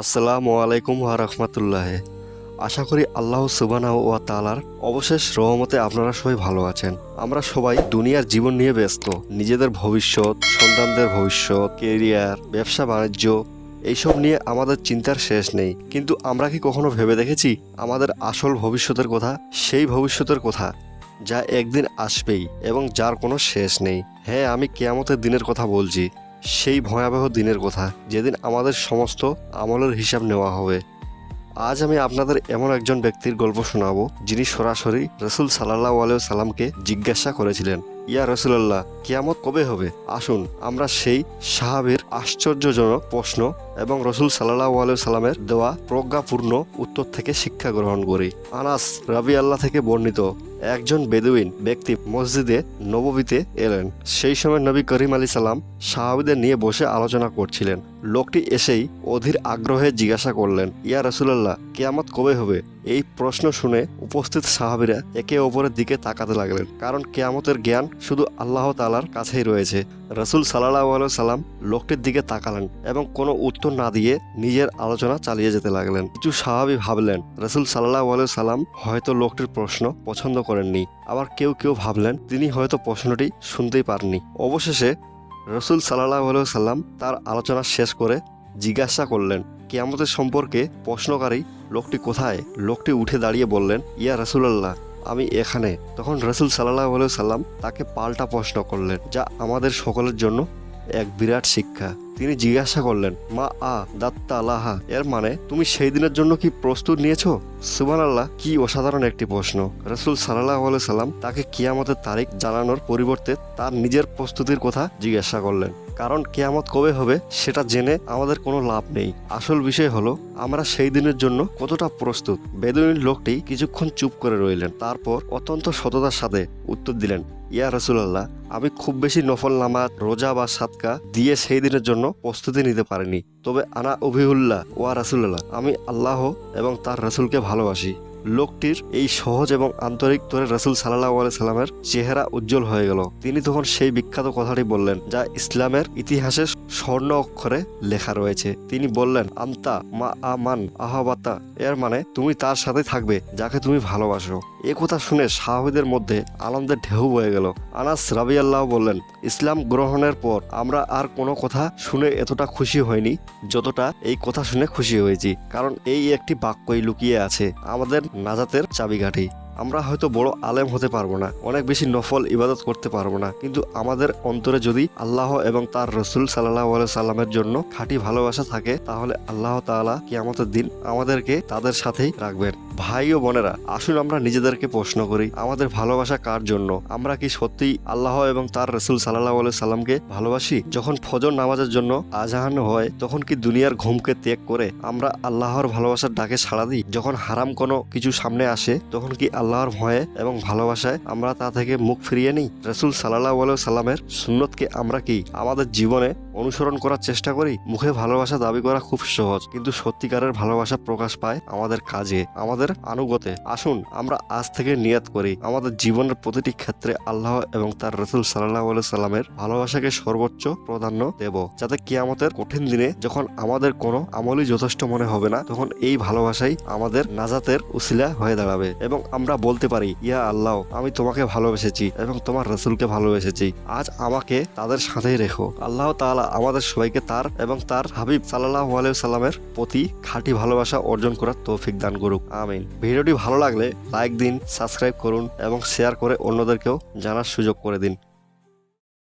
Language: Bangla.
আসসালামু আলাইকুম রাহমাতুল্লাহ। আশা করি আল্লাহ সুবানাহ ওয়া তালার অবশেষ রহমতে আপনারা সবাই ভালো আছেন। আমরা সবাই দুনিয়ার জীবন নিয়ে ব্যস্ত। নিজেদের ভবিষ্যৎ, সন্তানদের ভবিষ্যৎ কেরিয়ার ব্যবসা, বাণিজ্য, এইসব নিয়ে আমাদের চিন্তার শেষ নেই। কিন্তু আমরা কি কখনো ভেবে দেখেছি আমাদের আসল ভবিষ্যতের কথা? সেই ভবিষ্যতের কথা যা একদিন আসবেই এবং যার কোনো শেষ নেই। হ্যাঁ আমি কেয়ামতের দিনের কথা বলছি। সেই ভয়াবহ দিনের কথা যেদিন আমাদের সমস্ত আমলের হিসাব নেওয়া হবে। আজ আমি আপনাদের এমন একজন ব্যক্তির গল্প শোনাবো যিনি সরাসরি রসুল সাল্লাহ আলিয়া সাল্লামকে জিজ্ঞাসা করেছিলেন। ইয়া রসুলাল্লাহ, কিয়ামত কবে হবে? আসুন, আমরা সেই সাহাবের আশ্চর্যজনক প্রশ্ন এবং রসুল সাল্লাহ আলিয়া সাল্লামের দেওয়া প্রজ্ঞাপূর্ণ উত্তর থেকে শিক্ষা গ্রহণ করি। আনাস রাবি আল্লাহ থেকে বর্ণিত একজন বেদুইন ব্যক্তি মসজিদে নববীতে এলেন। সেই সময় নবী করিম আলী সাল্লাম সাহাবিদের নিয়ে বসে আলোচনা করছিলেন। লোকটি এসেই অধীর আগ্রহে জিজ্ঞাসা করলেন, ইয়া রসুলাল্লাহ, কেয়ামত কবে হবে? এই প্রশ্ন শুনে উপস্থিত সাহাবিরা একে অপরের দিকে তাকাতে লাগলেন। কারণ কেয়ামতের জ্ঞান শুধু আল্লাহ তালার কাছেই রয়েছে। রসুল সাল্লাহ সাল্লাম লোকটির দিকে তাকালেন এবং কোনো উত্তর না দিয়ে নিজের আলোচনা চালিয়ে যেতে লাগলেন। কিছু স্বাভাবিক ভাবলেন, রসুল সাল্লাহ সাল্লাম হয়তো লোকটির প্রশ্ন পছন্দ করেননি। আবার কেউ কেউ ভাবলেন, তিনি হয়তো প্রশ্নটি শুনতেই পারেননি অবশেষে রসুল সাল্লাহ সাল্লাম তার আলোচনা শেষ করে জিজ্ঞাসা করলেন কেয়ামতের সম্পর্কে প্রশ্নকারী লোকটি কোথায়? লোকটি উঠে দাঁড়িয়ে বললেন, ইয়া রসুলাল্লাহ, আমি এখানে। তখন রসুল সাল্লাহ সাল্লাম তাকে পাল্টা প্রশ্ন করলেন, যা আমাদের সকলের জন্য এক বিরাট শিক্ষা। তিনি জিজ্ঞাসা করলেন, মা আ দাত্তা আলাহা, এর মানে তুমি সেই দিনের জন্য কি প্রস্তুত নিয়েছো? সুবান আল্লাহ কি অসাধারণ একটি প্রশ্ন। রসুল সাল্লাহ সাল্লাম তাকে কিয়ামতের তারিখ জানানোর পরিবর্তে তার নিজের প্রস্তুতির কথা জিজ্ঞাসা করলেন। কারণ কেয়ামত কবে হবে সেটা জেনে আমাদের কোনো লাভ নেই। আসল বিষয় হলো, আমরা সেই দিনের জন্য কতটা প্রস্তুত। বেদুইন লোকটি কিছুক্ষণ চুপ করে রইলেন, তারপর অত্যন্ত সততার সাথে উত্তর দিলেন, ইয়া রসুলাল্লাহ, আমি খুব বেশি নফল নামাজ, রোজা বা সাতকা দিয়ে সেই দিনের জন্য প্রস্তুতি নিতে পারিনি। তবে আনা অভিউল্লাহ ওয়া রাসুল্লাহ আমি আল্লাহ এবং তার রসুলকে ভালোবাসি। লোকটির এই সহজ এবং আন্তরিক তোরে রাসুল সাল্লাহ আলি সাল্লামের চেহারা উজ্জ্বল হয়ে গেল। তিনি তখন সেই বিখ্যাত কথাটি বললেন, যা ইসলামের ইতিহাসে স্বর্ণ অক্ষরে লেখা রয়েছে। তিনি বললেন আমতা মা আমান আহাবাতা। এর মানে তুমি তার সাথে থাকবে, যাকে তুমি ভালোবাসো। এ কথা শুনে সাহাবিদের মধ্যে আনন্দের ঢেউ বয়ে গেল। আনাস রাবি আল্লাহ বললেন, ইসলাম গ্রহণের পর আমরা আর কোনো কথা শুনে এতটা খুশি হয়নি যতটা এই কথা শুনে খুশি হয়েছি। কারণ এই একটি বাক্যই লুকিয়ে আছে আমাদের নাজাতের চাবিকাঠি। আমরা হয়তো বড় আলেম হতে পারব না, অনেক বেশি নফল ইবাদত করতে পারব না। কিন্তু আমাদের অন্তরে যদি আল্লাহ এবং তার রসুল সাল্লাহ সাল্লামের জন্য খাঁটি ভালোবাসা থাকে, তাহলে আল্লাহ তাআলা কিয়ামতের দিন আমাদেরকে তাদের সাথেই রাখবেন। ভাই ও বোনেরা, আসুন আমরা নিজেদেরকে প্রশ্ন করি, আমাদের ভালোবাসা কার জন্য? আমরা কি সত্যিই আল্লাহ এবং তার রসুল সাল্লাহ সাল্লামকে ভালোবাসি? যখন ফজর নামাজের জন্য আজাহান হয়, তখন কি দুনিয়ার ঘুমকে ত্যাগ করে আমরা আল্লাহর ভালোবাসার ডাকে সাড়া দিই? যখন হারাম কোনো কিছু সামনে আসে, তখন কি আল্লাহর ভয়ে এবং ভালোবাসায় আমরা তা থেকে মুখ ফিরিয়ে নিই? রসুল সাল্লাহ সাল্লামের সুন্নতকে আমরা কি আমাদের জীবনে অনুসরণ করার চেষ্টা করি? মুখে ভালোবাসা দাবি করা খুব সহজ, কিন্তু সত্যিকারের ভালোবাসা প্রকাশ পায় আমাদের কাজে। আমাদের আনুগতে আসুন, আমরা আজ থেকে নিয়াত করি। আমাদের জীবনের প্রতিটি ক্ষেত্রে আল্লাহ এবং তার রসুল সাল্লাহ সাল্লামের ভালোবাসাকে সর্বোচ্চ প্রাধান্য দেব। যাতে কিয়ামতের কঠিন দিনে যখন আমাদের কোনো আমলই যথেষ্ট মনে হবে না, তখন এই ভালোবাসাই আমাদের নাজাতের উসিলা হয়ে দাঁড়াবে। এবং আমরা বলতে পারি, ইয়া আল্লাহ, আমি তোমাকে ভালোবেসেছি এবং তোমার রসুলকে ভালোবেসেছি। আজ আমাকে তাদের সাথেই রেখো। আল্লাহ তাআলা আমাদের সবাইকে তার এবং তার হাবিব সাল্লাহ সাল্লামের প্রতি খাঁটি ভালোবাসা অর্জন করার তৌফিক দান করুক। আমিন ভিডিওটি ভালো লাগলে লাইক দিন, সাবস্ক্রাইব করুন এবং শেয়ার করে অন্যদেরকেও জানার সুযোগ করে দিন।